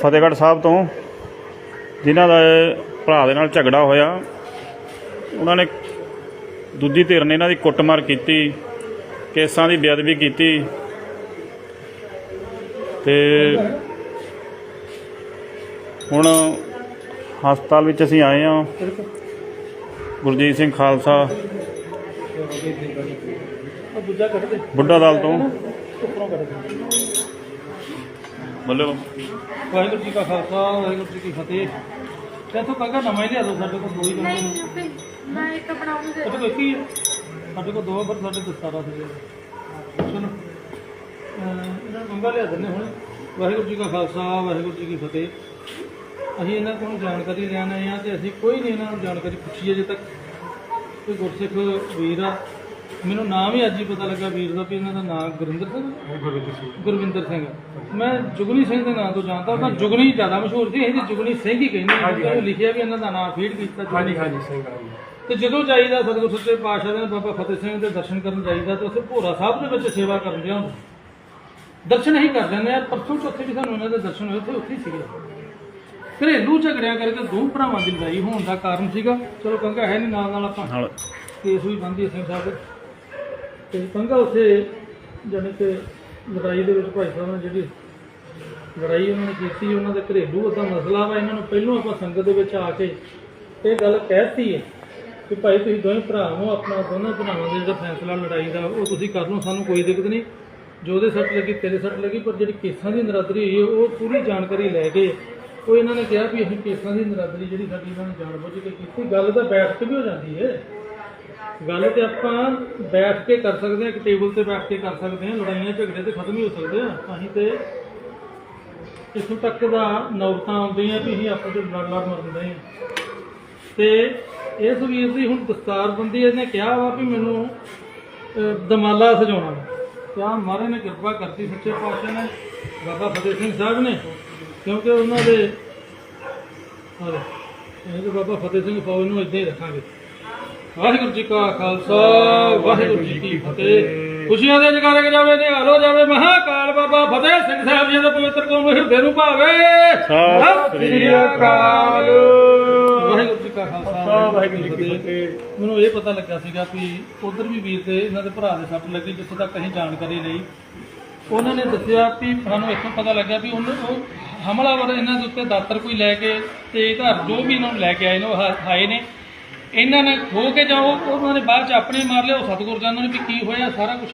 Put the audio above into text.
ਫਤਿਹਗੜ੍ਹ ਸਾਹਿਬ ਤੋਂ ਜਿਨ੍ਹਾਂ ਦਾ ਭਰਾ ਦੇ ਨਾਲ ਝਗੜਾ ਹੋਇਆ। ਉਹਨਾਂ ਨੇ ਦੂਜੀ ਧਿਰ ਨੇ ਇਹਨਾਂ ਦੀ ਕੁੱਟਮਾਰ ਕੀਤੀ ਕੇਸਾਂ ਦੀ ਬੇਅਦਬੀ ਕੀਤੀ। ਤੇ ਹੁਣ ਹਸਪਤਾਲ ਵਿੱਚ ਅਸੀਂ ਆਏ ਹਾਂ। ਗੁਰਜੀਤ ਸਿੰਘ ਖਾਲਸਾ ਬੁੱਢਾ ਦਲ ਤੋਂ। ਬੋਲੋ ਵਾਹਿਗੁਰੂ ਜੀ ਕਾ ਖਾਲਸਾ ਵਾਹਿਗੁਰੂ ਜੀ ਕੀ ਫਤਿਹ। ਤੇ ਇੱਥੋਂ ਕੰਗਾ ਨਵਾਂ ਹੀ ਲਿਆ ਦੋ ਸਾਡੇ ਕੋਲ ਦੋ ਹੀ ਕੰਗੇ ਨੇ ਨਹੀਂ ਆਪੇ ਮੈਂ ਇੱਕ ਬਣਾਉਂਗੀ ਸਾਡੇ ਕੋਲ ਇੱਕ ਹੀ ਹੈ ਸਾਡੇ ਕੋਲ ਦੋ ਆ, ਪਰ ਸਾਡੇ ਕੋਲ ਸਤਾਰਾਂ ਸੀਗੇ। ਚਲੋ ਅਹ ਇਹਨਾਂ ਨੂੰ ਕੰਗਾ ਲਿਆ ਦਿੰਦੇ ਹੁਣ। ਵਾਹਿਗੁਰੂ ਜੀ ਕਾ ਖਾਲਸਾ ਵਾਹਿਗੁਰੂ ਜੀ ਕੀ ਫਤਿਹ। ਅਸੀਂ ਇਹਨਾਂ ਕੋਲੋਂ ਜਾਣਕਾਰੀ ਲੈਣ ਆਏ ਆ ਤੇ ਅਸੀਂ ਕੋਈ ਨਹੀਂ ਇਹਨਾਂ ਨੂੰ ਜਾਣਕਾਰੀ ਪੁੱਛੀ ਅਜੇ ਤੱਕ। ਕੋਈ ਗੁਰਸਿੱਖ ਵੀਰ ਆ ਮੈਨੂੰ ਨਾਮ ਹੀ ਅੱਜ ਹੀ ਪਤਾ ਲੱਗਾ ਵੀਰ ਦਾ ਵੀ ਇਹਨਾਂ ਦਾ ਨਾਮ ਗੁਰਿੰਦਰ ਸਿੰਘ ਗੁਰਵਿੰਦਰ ਸਿੰਘ ਮੈਂ ਜੁਗਨੀ ਸਿੰਘ ਦੇ ਨਾਮ ਤੋਂ ਜਾਣਦਾ ਉਹਨਾਂ ਜੁਗਨੀ ਜ਼ਿਆਦਾ ਮਸ਼ਹੂਰ ਸੀ ਤੇ ਜੁਗਨੀ ਸਿੰਘ ਹੀ ਕਹਿੰਦੇ ਹਾਂ ਕਿਉਂਕਿ ਉਹਨੇ ਲਿਖਿਆ ਵੀ ਇਹਨਾਂ ਦਾ ਨਾਮ ਫੀਡ ਕੀਤਾ ਹਾਂਜੀ ਹਾਂਜੀ ਸਿੰਘ ਤੇ ਜਦੋਂ ਜਾਈਦਾ ਸਤਿਗੁਰ ਸੱਚੇ ਪਾਤਸ਼ਾਹ ਦੇ ਬਾਬਾ ਫਤਿਹ ਸਿੰਘ ਦੇ ਦਰਸ਼ਨ ਕਰਨ ਜਾਈਦਾ ਤੇ ਉੱਥੇ ਭੋਰਾ ਸਾਹਿਬ ਦੇ ਵਿੱਚ ਸੇਵਾ ਕਰਨ ਗਿਆ ਹੁੰਦਾ ਦਰਸ਼ਨ ਹੀ ਕਰ ਲੈਂਦੇ ਆ ਪਰਸੋਂ ਚੌਥੇ ਵੀ ਸਾਨੂੰ ਇਹਨਾਂ ਦੇ ਦਰਸ਼ਨ ਹੋਏ ਉੱਥੇ ਉੱਥੇ ਹੀ ਸੀਗੇ। ਘਰੇਲੂ ਝਗੜਿਆਂ ਕਰਕੇ ਦੋ ਭਰਾਵਾਂ ਦੀ ਲੜਾਈ ਹੋਣ ਦਾ ਕਾਰਨ ਸੀਗਾ। ਚਲੋ ਕੰਗਾ ਹੈ ਨਹੀਂ ਨਾਲ ਨਾਲ ਆਪਾਂ ਨਾਲ। ਕੇਸ ਵੀ ਬੰਦੀ ਸਿੰਘ ਸਾਹਿਬ ਦੇ। ਤੇ ਪੰਗਾ ਉੱਥੇ ਜਾਣੀ ਕਿ ਲੜਾਈ ਦੇ ਵਿੱਚ ਭਾਈ ਸਾਹਿਬ ਨੇ ਜਿਹੜੀ ਲੜਾਈ ਉਹਨਾਂ ਨੇ ਕੀਤੀ, ਉਹਨਾਂ ਦੇ ਘਰੇਲੂ ਉਹਦਾ ਮਸਲਾ ਵਾ, ਇਹਨਾਂ ਨੂੰ ਪਹਿਲੋਂ ਆਪਾਂ ਸੰਗਤ ਦੇ ਵਿੱਚ ਆ ਕੇ ਇਹ ਗੱਲ ਕਹਿਤੀ ਹੈ ਕਿ ਭਾਈ ਤੁਸੀਂ ਦੋਵੇਂ ਭਰਾ ਹੋ, ਆਪਣਾ ਦੋਨਾਂ ਭਰਾਵਾਂ ਦੇ ਜਿਹੜਾ ਫੈਸਲਾ ਲੜਾਈ ਦਾ, ਉਹ ਤੁਸੀਂ ਕਰ ਲਓ, ਸਾਨੂੰ ਕੋਈ ਦਿੱਕਤ ਨਹੀਂ। ਜੋ ਉਹਦੇ ਸੱਟ ਲੱਗੀ, ਤੇਰੇ ਸੱਟ ਲੱਗੀ, ਪਰ ਜਿਹੜੀ ਕੇਸਾਂ ਦੀ ਨਰਾਦਰੀ ਹੋਈ ਉਹ ਪੂਰੀ ਜਾਣਕਾਰੀ ਲੈ ਕੇ ਉਹ ਇਹਨਾਂ ਨੇ ਕਿਹਾ ਵੀ ਅਸੀਂ ਕੇਸਾਂ ਦੀ ਨਰਾਦਰੀ ਜਿਹੜੀ ਸਾਡੀ, ਇਹਨਾਂ ਨੇ ਜਾਣਬੁੱਝ ਕੇ ਕੀਤੀ, ਗੱਲ ਤਾਂ ਬੈਠ ਕੇ ਵੀ ਹੋ ਜਾਂਦੀ ਹੈ। ਗੱਲ ਤੇ ਆਪਾਂ ਬੈਠ ਕੇ ਕਰ ਸਕਦੇ ਹਾਂ, ਇੱਕ ਟੇਬਲ ਤੇ ਬੈਠ ਕੇ ਕਰ ਸਕਦੇ ਹਾਂ, ਲੜਾਈਆਂ ਝਗੜੇ ਤੇ ਖਤਮ ਹੀ ਹੋ ਸਕਦੇ ਆ ਅਸੀਂ ਤੇ ਇੱਥੋਂ ਤੱਕ ਦਾ ਨੌਬਤਾਂ ਆਉਂਦੀਆਂ ਵੀ ਅਸੀਂ ਆਪਸ ਵਿੱਚ ਲੜ ਲੜ ਮਰਦੇ ਹਾਂ। ਤੇ ਇਸ ਵੀਰ ਦੀ ਹੁਣ ਦਸਤਾਰਬੰਦੀ ਇਹਨੇ ਕਿਹਾ ਵਾ ਵੀ ਮੈਨੂੰ ਦਮਾਲਾ ਸਜਾਉਣਾ ਕਿਆ ਤੇ ਮਹਾਰਾਜ ਨੇ ਕਿਰਪਾ ਕਰਤੀ ਸੱਚੇ ਪਾਤਸ਼ਾਹ ਨੇ, ਬਾਬਾ ਫਤਿਹ ਸਿੰਘ ਸਾਹਿਬ ਨੇ, ਕਿਉਂਕਿ ਉਹਨਾਂ ਦੇ ਹਾਂ ਇਹ ਬਾਬਾ ਫਤਿਹ ਸਿੰਘ ਫੌਜ ਨੂੰ ਇਦਾਂ ਹੀ ਰੱਖਾਂਗੇ। ਵਾਹਿਗੁਰੂ ਜੀ ਕਾ ਖਾਲਸਾ ਵਾਹਿਗੁਰੂ ਜੀ ਕੀ ਫਤਿਹ। ਖੁਸ਼ੀਆਂ ਦੇ ਜਗਾਰੇ ਜਾਵੇ ਨੇ ਹਾਲੋ ਜਾਵੇ ਮਹਾਕਾਲ ਬਾਬਾ ਫਤਿਹ ਸਿੰਘ ਸਾਹਿਬ ਜੀ ਦਾ ਪਵਿੱਤਰ ਕੌਮ ਹਿਰਦੇ ਨੂੰ ਭਾਵੇ। ਸਤਿ ਸ੍ਰੀ ਅਕਾਲ। ਵਾਹਿਗੁਰੂ ਜੀ ਕਾ ਖਾਲਸਾ ਵਾਹਿਗੁਰੂ ਜੀ ਕੀ ਫਤਿਹ। ਮੈਨੂੰ ਇਹ ਪਤਾ ਲੱਗਾ ਸੀਗਾ ਵੀ ਉਧਰ ਵੀ ਵੀਰ ਦੇ ਇਹਨਾਂ ਦੇ ਭਰਾ ਦੇ ਸੱਟ ਲੱਗੀ ਜਿੱਥੇ ਤੱਕ ਅਸੀਂ ਜਾਣਕਾਰੀ ਲਈ। ਉਹਨਾਂ ਨੇ ਦੱਸਿਆ ਵੀ ਸਾਨੂੰ ਇੱਥੋਂ ਪਤਾ ਲੱਗਾ ਵੀ ਉਹਨੂੰ ਉਹ ਹਮਲਾਵਰ ਇਹਨਾਂ ਦੇ ਉੱਤੇ ਦਾਤਰ ਕੋਈ ਲੈ ਕੇ ਤੇ ਘਰ ਜੋ ਵੀ ਇਹਨਾਂ ਨੂੰ ਲੈ ਕੇ ਆਏ ਨੇ ਉਹ ਹਾ- ਆਏ ਨੇ। ਇਹਨਾਂ ਨੇ ਖੋ ਕੇ ਜਾਓ, ਉਹਨਾਂ ਨੇ ਬਾਅਦ ਚ ਆਪਣੇ ਮਾਰ ਲਿਆ ਉਹ ਸਤਿਗੁਰ ਜਾਣਨ ਵੀ ਕੀ ਹੋਇਆ, ਸਾਰਾ ਕੁਝ